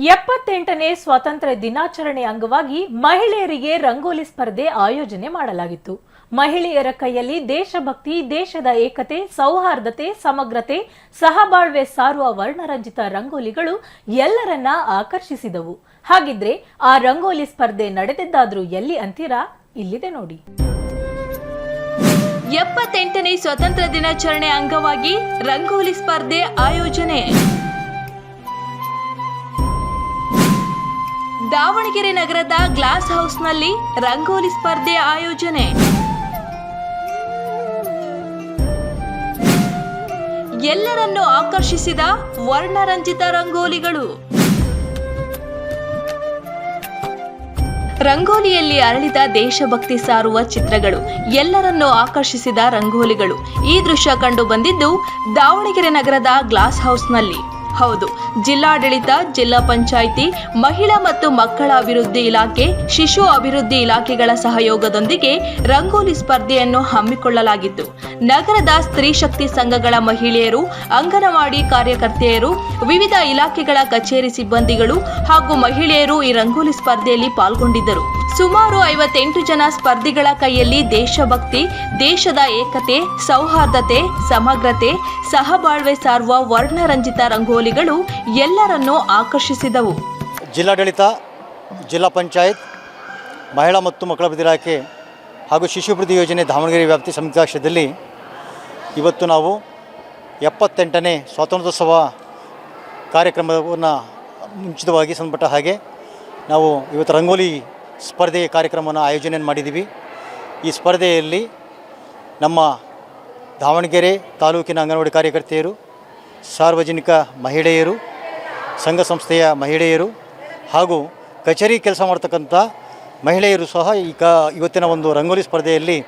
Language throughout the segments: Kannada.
ಎಪ್ಪತ್ತೆಂಟನೇ ಸ್ವಾತಂತ್ರ್ಯ ದಿನಾಚರಣೆ ಅಂಗವಾಗಿ ಮಹಿಳೆಯರಿಗೆ ರಂಗೋಲಿ ಸ್ಪರ್ಧೆ ಆಯೋಜನೆ ಮಾಡಲಾಗಿತ್ತು. ಮಹಿಳೆಯರ ಕೈಯಲ್ಲಿ ದೇಶಭಕ್ತಿ, ದೇಶದ ಏಕತೆ, ಸೌಹಾರ್ದತೆ, ಸಮಗ್ರತೆ, ಸಹಬಾಳ್ವೆ ಸಾರುವ ವರ್ಣರಂಜಿತ ರಂಗೋಲಿಗಳು ಎಲ್ಲರನ್ನ ಆಕರ್ಷಿಸಿದವು. ಹಾಗಿದ್ರೆ ಆ ರಂಗೋಲಿ ಸ್ಪರ್ಧೆ ನಡೆದಿದ್ದಾದ್ರೂ ಎಲ್ಲಿ ಅಂತೀರಾ? ಇಲ್ಲಿದೆ ನೋಡಿ. ಎಪ್ಪತ್ತೆಂಟನೇ ಸ್ವಾತಂತ್ರ್ಯ ದಿನಾಚರಣೆ ಅಂಗವಾಗಿ ರಂಗೋಲಿ ಸ್ಪರ್ಧೆ ಆಯೋಜನೆ. ದಾವಣಗೆರೆ ನಗರದ ಗ್ಲಾಸ್ ಹೌಸ್ನಲ್ಲಿ ರಂಗೋಲಿ ಸ್ಪರ್ಧೆ ಆಯೋಜನೆ. ಎಲ್ಲರನ್ನು ಆಕರ್ಷಿಸಿದ ವರ್ಣರಂಜಿತ ರಂಗೋಲಿಗಳು. ರಂಗೋಲಿಯಲ್ಲಿ ಅರಳಿದ ದೇಶಭಕ್ತಿ ಸಾರುವ ಚಿತ್ರಗಳು ಎಲ್ಲರನ್ನು ಆಕರ್ಷಿಸಿದ ರಂಗೋಲಿಗಳು. ಈ ದೃಶ್ಯ ಕಂಡು ಬಂದಿದ್ದು ದಾವಣಗೆರೆ ನಗರದ ಗ್ಲಾಸ್ ಹೌಸ್ನಲ್ಲಿ. ಹೌದು. ಜಿಲ್ಲಾಡಳಿತ, ಜಿಲ್ಲಾ ಪಂಚಾಯಿತಿ, ಮಹಿಳಾ ಮತ್ತು ಮಕ್ಕಳ ಅಭಿವೃದ್ಧಿ ಇಲಾಖೆ, ಶಿಶು ಅಭಿವೃದ್ಧಿ ಇಲಾಖೆಗಳ ಸಹಯೋಗದೊಂದಿಗೆ ರಂಗೋಲಿ ಸ್ಪರ್ಧೆಯನ್ನು ಹಮ್ಮಿಕೊಳ್ಳಲಾಗಿತ್ತು. ನಗರದ ಸ್ತ್ರೀ ಶಕ್ತಿ ಸಂಘಗಳ ಮಹಿಳೆಯರು, ಅಂಗನವಾಡಿ ಕಾರ್ಯಕರ್ತೆಯರು, ವಿವಿಧ ಇಲಾಖೆಗಳ ಕಚೇರಿ ಸಿಬ್ಬಂದಿಗಳು ಹಾಗೂ ಮಹಿಳೆಯರು ಈ ರಂಗೋಲಿ ಸ್ಪರ್ಧೆಯಲ್ಲಿ ಪಾಲ್ಗೊಂಡಿದ್ದರು. ಸುಮಾರು ಐವತ್ತೆಂಟು ಜನ ಸ್ಪರ್ಧಿಗಳ ಕೈಯಲ್ಲಿ ದೇಶಭಕ್ತಿ, ದೇಶದ ಏಕತೆ, ಸೌಹಾರ್ದತೆ, ಸಮಗ್ರತೆ, ಸಹಬಾಳ್ವೆ ಸಾರುವ ವರ್ಣರಂಜಿತ ರಂಗೋಲಿಗಳು ಎಲ್ಲರನ್ನೂ ಆಕರ್ಷಿಸಿದವು. ಜಿಲ್ಲಾಡಳಿತ, ಜಿಲ್ಲಾ ಪಂಚಾಯತ್, ಮಹಿಳಾ ಮತ್ತು ಮಕ್ಕಳ ಅಭಿವೃದ್ಧಿ ಇಲಾಖೆ ಹಾಗೂ ಶಿಶು ಅಭಿವೃದ್ಧಿ ಯೋಜನೆ ದಾವಣಗೆರೆ ವ್ಯಾಪ್ತಿ ಸಂಯುಕ್ತಾಶ್ರಯದಲ್ಲಿ ಇವತ್ತು ನಾವು ಎಪ್ಪತ್ತೆಂಟನೇ ಸ್ವಾತಂತ್ರ್ಯೋತ್ಸವ ಕಾರ್ಯಕ್ರಮವನ್ನು ಮುಂಚಿತವಾಗಿ ಸಂಬಂಧಪಟ್ಟ ಹಾಗೆ ನಾವು ಇವತ್ತು ರಂಗೋಲಿ ಸ್ಪರ್ಧೆ ಕಾರ್ಯಕ್ರಮವನ್ನು ಆಯೋಜನೆ ಮಾಡಿದ್ದೀವಿ. ಈ ಸ್ಪರ್ಧೆಯಲ್ಲಿ ನಮ್ಮ ದಾವಣಗೆರೆ ತಾಲೂಕಿನ ಅಂಗನವಾಡಿ ಕಾರ್ಯಕರ್ತೆಯರು, ಸಾರ್ವಜನಿಕ ಮಹಿಳೆಯರು, ಸಂಘ ಸಂಸ್ಥೆಯ ಮಹಿಳೆಯರು ಹಾಗೂ ಕಚೇರಿ ಕೆಲಸ ಮಾಡ್ತಕ್ಕಂಥ ಮಹಿಳೆಯರು ಸಹ ಈಗ ಇವತ್ತಿನ ಒಂದು ರಂಗೋಲಿ ಸ್ಪರ್ಧೆಯಲ್ಲಿ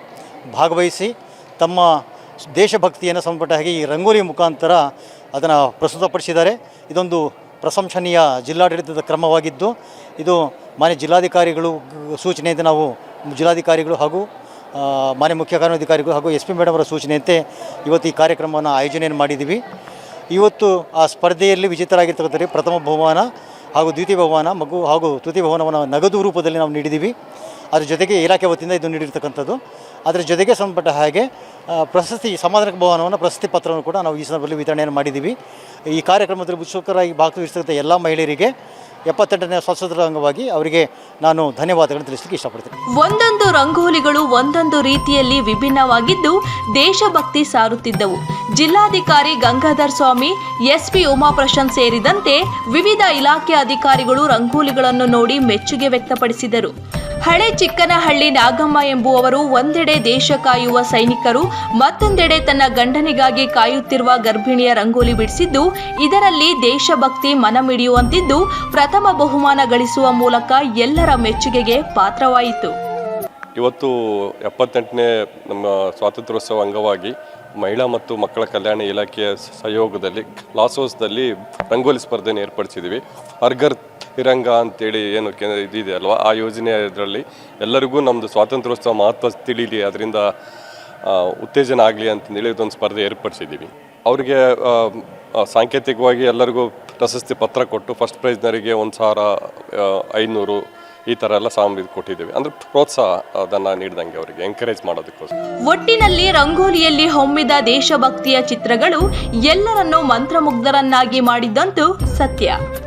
ಭಾಗವಹಿಸಿ ತಮ್ಮ ದೇಶಭಕ್ತಿಯನ್ನು ಸಂಬಂಧಪಟ್ಟ ಹಾಗೆ ಈ ರಂಗೋಲಿ ಮುಖಾಂತರ ಅದನ್ನು ಪ್ರಸ್ತುತಪಡಿಸಿದ್ದಾರೆ. ಇದೊಂದು ಪ್ರಶಂಸನೀಯ ಜಿಲ್ಲಾಡಳಿತದ ಕ್ರಮವಾಗಿದ್ದು, ಇದು ಮಾನ್ಯ ಜಿಲ್ಲಾಧಿಕಾರಿಗಳು ಸೂಚನೆಯಂತೆ ನಾವು ಜಿಲ್ಲಾಧಿಕಾರಿಗಳು ಹಾಗೂ ಮಾನ್ಯ ಮುಖ್ಯ ಕಾರ್ಯಾಧಿಕಾರಿಗಳು ಹಾಗೂ ಎಸ್ ಪಿ ಮೇಡಮ್ ಅವರ ಸೂಚನೆಯಂತೆ ಇವತ್ತು ಈ ಕಾರ್ಯಕ್ರಮವನ್ನು ಆಯೋಜನೆಯನ್ನು ಮಾಡಿದ್ದೀವಿ. ಇವತ್ತು ಆ ಸ್ಪರ್ಧೆಯಲ್ಲಿ ವಿಜೇತರಾಗಿರ್ತಕ್ಕಂಥ ಪ್ರಥಮ ಬಹುಮಾನ ಹಾಗೂ ದ್ವಿತೀಯ ಬಹುಮಾನ, ಮಗು ಹಾಗೂ ತೃತೀಯ ಬಹುಮಾನವನ್ನು ನಗದು ರೂಪದಲ್ಲಿ ನಾವು ನೀಡಿದ್ದೀವಿ. ಅದ್ರ ಜೊತೆಗೆ ಇಲಾಖೆ ವತಿಯಿಂದ ಇದು ನೀಡಿರ್ತಕ್ಕಂಥದ್ದು. ಅದರ ಜೊತೆಗೆ ಸಂಬಂಧಪಟ್ಟ ಹಾಗೆ ಪ್ರಶಸ್ತಿ ಸಮಾಧಾನ ಭವನವನ್ನು ಪ್ರಶಸ್ತಿ ಪತ್ರವನ್ನು ಕೂಡ ನಾವು ಈ ಸಂದರ್ಭದಲ್ಲಿ ವಿತರಣೆಯನ್ನು ಮಾಡಿದ್ದೀವಿ. ಈ ಕಾರ್ಯಕ್ರಮದಲ್ಲಿ ಉತ್ಸುಕರಾಗಿ ಭಾಗವಹಿಸ್ತಕ್ಕಂಥ ಎಲ್ಲ ಮಹಿಳೆಯರಿಗೆ ಎಪ್ಪತ್ತೆಂಟನೇ ಸ್ವಾತಂತ್ರ್ಯ ಅಂಗವಾಗಿ ಅವರಿಗೆ ನಾನು ಧನ್ಯವಾದಗಳನ್ನು ತಿಳಿಸಲಿಕ್ಕೆ ಇಷ್ಟಪಡ್ತೀನಿ. ಒಂದೊಂದು ರಂಗೋಲಿಗಳು ಒಂದೊಂದು ರೀತಿಯಲ್ಲಿ ವಿಭಿನ್ನವಾಗಿದ್ದು ದೇಶಭಕ್ತಿ ಸಾರುತ್ತಿದ್ದವು. ಜಿಲ್ಲಾಧಿಕಾರಿ ಗಂಗಾಧರ್ ಸ್ವಾಮಿ, ಎಸ್ಪಿ ಉಮಾಪ್ರಶಾಂತ್ ಸೇರಿದಂತೆ ವಿವಿಧ ಇಲಾಖೆ ಅಧಿಕಾರಿಗಳು ರಂಗೋಲಿಗಳನ್ನು ನೋಡಿ ಮೆಚ್ಚುಗೆ ವ್ಯಕ್ತಪಡಿಸಿದರು. ಹಳೆ ಚಿಕ್ಕನಹಳ್ಳಿ ನಾಗಮ್ಮ ಎಂಬುವವರು ಒಂದೆಡೆ ದೇಶ ಕಾಯುವ ಸೈನಿಕರು, ಮತ್ತೊಂದೆಡೆ ತನ್ನ ಗಂಡನಿಗಾಗಿ ಕಾಯುತ್ತಿರುವ ಗರ್ಭಿಣಿಯ ರಂಗೋಲಿ ಬಿಡಿಸಿದ್ದು, ಇದರಲ್ಲಿ ದೇಶಭಕ್ತಿ ಮನಮಿಡಿಯುವಂತಿದ್ದು ಪ್ರಥಮ ಬಹುಮಾನ ಗಳಿಸುವ ಮೂಲಕ ಎಲ್ಲರ ಮೆಚ್ಚುಗೆಗೆ ಪಾತ್ರವಾಯಿತು. ಇವತ್ತು ಎಪ್ಪತ್ತೆಂಟನೇ ನಮ್ಮ ಸ್ವಾತಂತ್ರ್ಯೋತ್ಸವ ಅಂಗವಾಗಿ ಮಹಿಳಾ ಮತ್ತು ಮಕ್ಕಳ ಕಲ್ಯಾಣ ಇಲಾಖೆಯ ಸಹಯೋಗದಲ್ಲಿ ಲಾಸೋಸ್ದಲ್ಲಿ ರಂಗೋಲಿ ಸ್ಪರ್ಧೆಯನ್ನು ಏರ್ಪಡಿಸಿದ್ದೀವಿ. ಅರ್ಗರ್ ತಿರಂಗ ಅಂತೇಳಿ ಏನು ಇದಿದೆ ಅಲ್ವಾ? ಆ ಯೋಜನೆ ಇದರಲ್ಲಿ ಎಲ್ಲರಿಗೂ ನಮ್ಮದು ಸ್ವಾತಂತ್ರ್ಯೋತ್ಸವ ಮಹತ್ವ ತಿಳಿಲಿ, ಅದರಿಂದ ಉತ್ತೇಜನ ಆಗಲಿ ಅಂತಂದೇಳಿ ಇದೊಂದು ಸ್ಪರ್ಧೆ ಏರ್ಪಡಿಸಿದ್ದೀವಿ. ಅವರಿಗೆ ಸಾಂಕೇತಿಕವಾಗಿ ಎಲ್ಲರಿಗೂ ಪ್ರಶಸ್ತಿ ಪತ್ರ ಕೊಟ್ಟು ಫಸ್ಟ್ ಪ್ರೈಸ್ನವರಿಗೆ ಒಂದು ಸಾವಿರ ಐನೂರು ಈ ಥರ ಎಲ್ಲ ಇದು ಕೊಟ್ಟಿದ್ದೀವಿ. ಅಂದರೆ ಪ್ರೋತ್ಸಾಹ ಅದನ್ನು ನೀಡಿದಂಗೆ ಅವರಿಗೆ ಎಂಕರೇಜ್ ಮಾಡೋದಕ್ಕೋಸ್ಕರ. ಒಟ್ಟಿನಲ್ಲಿ ರಂಗೋಲಿಯಲ್ಲಿ ಹೊಮ್ಮಿದ ದೇಶಭಕ್ತಿಯ ಚಿತ್ರಗಳು ಎಲ್ಲರನ್ನೂ ಮಂತ್ರಮುಗ್ಧರನ್ನಾಗಿ ಮಾಡಿದ್ದಂತೂ ಸತ್ಯ.